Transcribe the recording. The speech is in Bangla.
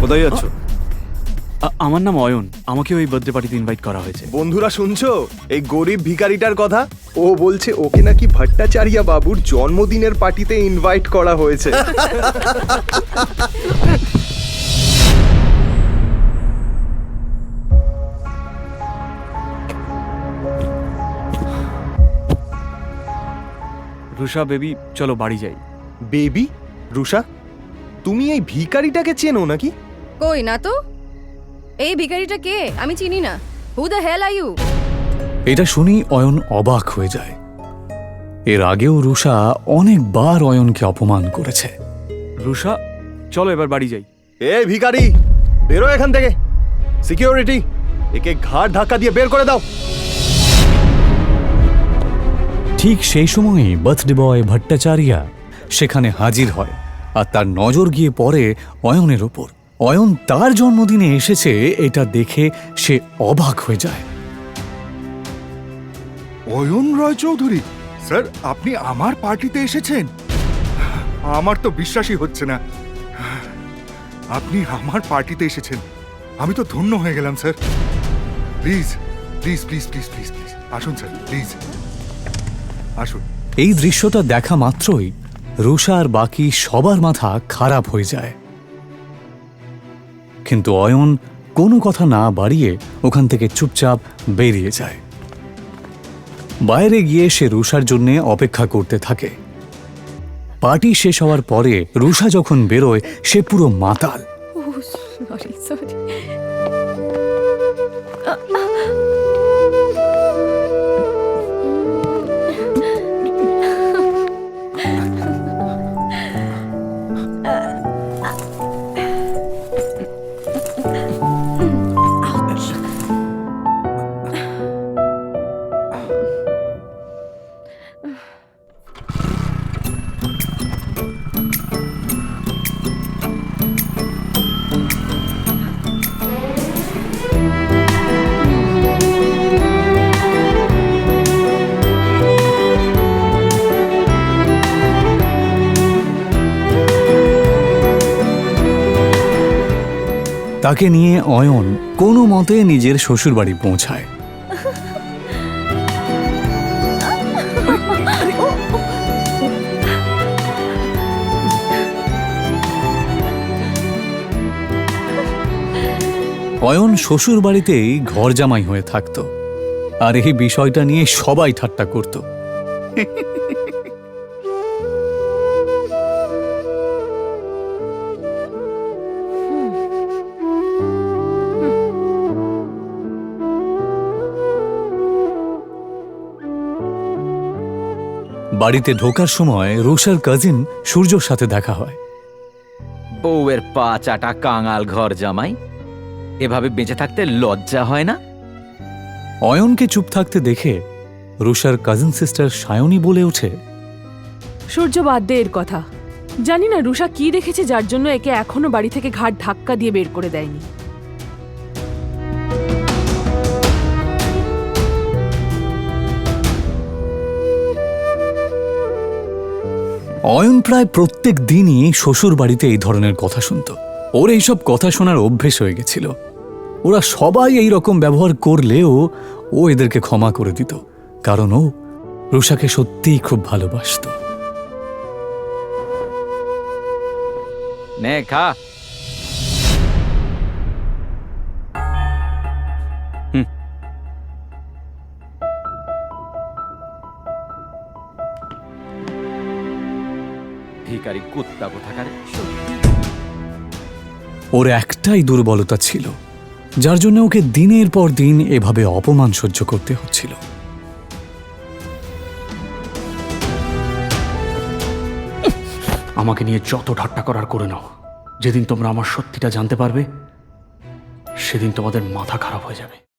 কোথায় যাচ্ছ? আ- আমার নাম অয়ন। আমাকে ওই বার্থডে পার্টিতে ইনভাইট করা হয়েছে। বন্ধুরা শুনছো? এই গরিব ভিখারিটার কথা? ও বলছে ওকে নাকি ভট্টাচার্য বাবুর জন্মদিনের পার্টিতে ইনভাইট করা হয়েছে? রুষা বেবি চলো বাড়ি যাই। বেবি? রুষা? তুমি এই ভিখারিটাকে চেনো নাকি? কই না তো? এই ভিখারিটা কে? আমি চিনি না। Who the hell are you এটা শুনেই অয়ন অবাক হয়ে যায়। এর আগেও রুষা অনেকবার অয়নকে অপমান করেছে। রুষা চলো এবার বাড়ি যাই। এ ভিখারি বেরো এখান থেকে। সিকিউরিটি একে ঘাট ধাক্কা দিয়ে বের করে দাও। ঠিক সেই সময়ই বার্থডে বয় ভট্টাচার্যা সেখানে হাজির হয় আর তার নজর গিয়ে পড়ে অয়নের ওপর। অয়ন তার জন্মদিনে এসেছে এটা দেখে সে অবাক হয়ে যায়। অয়ন রয় চৌধুরী স্যার আপনি আমার পার্টিতে এসেছেন? আমার তো বিশ্বাসই হচ্ছে না। আপনি আমার পার্টিতে এসেছেন। আমি তো ধন্য হয়ে গেলাম sir. Please please please please please please. আসুন স্যার প্লিজ। আসুন। এই দৃশ্যটা দেখা মাত্রই রুষা আর বাকি সবার মাথা খারাপ হয়ে যায়। কিন্তু অয়ন কোনো কথা না বাড়িয়ে ওখান থেকে চুপচাপ বেরিয়ে যায়। বাইরে গিয়ে সে রুষার জন্যে অপেক্ষা করতে থাকে। পার্টি শেষ হওয়ার পরে রুষা যখন বেরোয়, সে পুরো মাতাল। সরি তাকে নিয়ে অয়ন কোনো মতে নিজের শ্বশুরবাড়ি পৌঁছায়। অয়ন শ্বশুর বাড়িতেই ঘর জামাই হয়ে থাকত। আর এই বিষয়টা নিয়ে সবাই ঠাট্টা করত। বাড়িতে ঢোকার সময় রুষার কাজিন সূর্যর সাথে দেখা হয়। বউয়ের পা চাটা কাঙাল ঘর জামাই। এভাবে বেঁচে থাকতে লজ্জা হয় না? অয়নকে চুপ থাকতে দেখে রুষার কাজিন সিস্টার সায়নী বলে ওঠে সূর্য বাদ দে এর কথা। জানি না রুষা কি দেখেছে যার জন্য একে এখনও বাড়ি থেকে ঘাট ধাক্কা দিয়ে বের করে দেয়নি। অয়ন প্রায় প্রত্যেক দিনই শ্বশুর বাড়িতে এই ধরনের কথা শুনত। ওর এইসব কথা শোনার অভ্যেস হয়ে গেছিল। ওরা সবাই এই রকম ব্যবহার করলেও ও এদেরকে ক্ষমা করে দিত, কারণ ও রুষাকে সত্যিই খুব ভালোবাসত। নে ভিকারি কুত্তা কোথাকারে? ওর একটাই দুর্বলতা ছিল যার জন্য ওকে দিনের পর দিন এভাবে অপমান সহ্য করতে হচ্ছিল। আমাকে নিয়ে যত ঠাট্টা করার করে নাও। যেদিন তোমরা আমার সত্যিটা জানতে পারবে সেদিন তোমাদের মাথা খারাপ হয়ে যাবে।